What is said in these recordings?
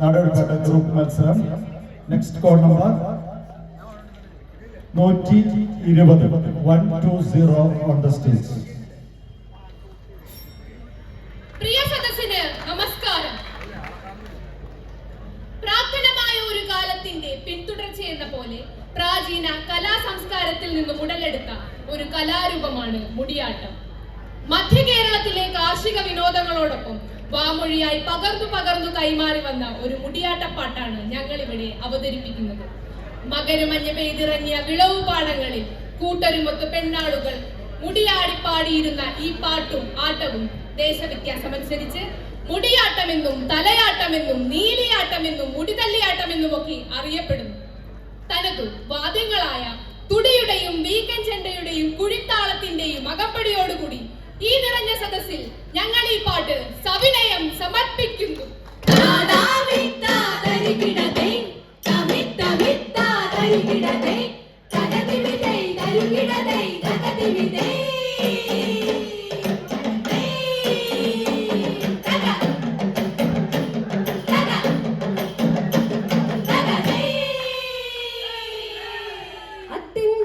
നാടോടിപ്പാട്ട് group മത്സരം. Next code number നൂറ്റി ഇരുപത് one two zero on the stage പ്രിയ സദസ്സിന് നമസ്കാരം. പ്രാർത്ഥനമായ ഒരു കാലത്തിന്റെ പിന്തുടർച്ച എന്ന പ്രാചീന കലാ സംസ്കാരത്തിൽ നിന്ന് ഉടലെടുത്ത ഒരു കലാരൂപമാണ് മുടിയാട്ടം. മധ്യ കേരളത്തിലെ കാർഷിക വിനോദങ്ങളോടൊപ്പം വാമൊഴിയായി പകർന്നു പകർന്നു കൈമാറി വന്ന ഒരു മുടിയാട്ടപ്പാട്ടാണ് ഞങ്ങൾ ഇവിടെ അവതരിപ്പിക്കുന്നത്. മകരമഞ്ഞ പെയ്തിറങ്ങിയ വിളവ് പാടങ്ങളിൽ കൂട്ടരുമൊത്ത് പെണ്ണാളുകൾ മുടിയാടി പാടിയിരുന്ന ഈ പാട്ടും ആട്ടവും ദേശവ്യത്യാസമനുസരിച്ച് മുടിയാട്ടമെന്നും തലയാട്ടമെന്നും നീലിയാട്ടമെന്നും മുടിതല്ലിയാട്ടമെന്നും ഒക്കെ അറിയപ്പെടുന്നു. തനതു വാദ്യങ്ങളായ തുടിയുടെയും വീക്കൻ ചെണ്ടയുടെയും കുഴിത്താളത്തിന്റെയും അകപ്പടിയോടുകൂടി ഈ നിറഞ്ഞ സദസ്സിൽ ഞങ്ങൾ ഈ പാട്ട് nothing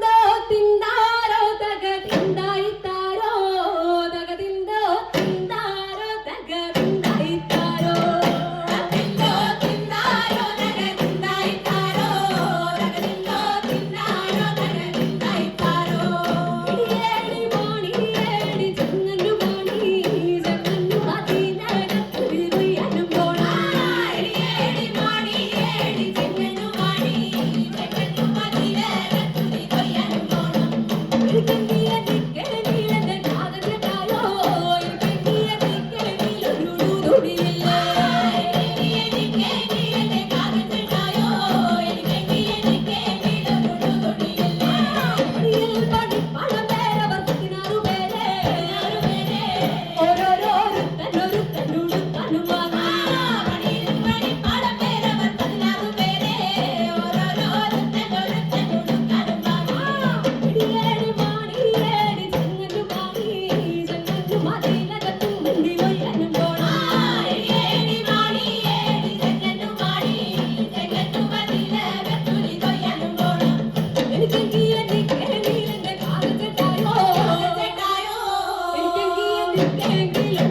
Thank you.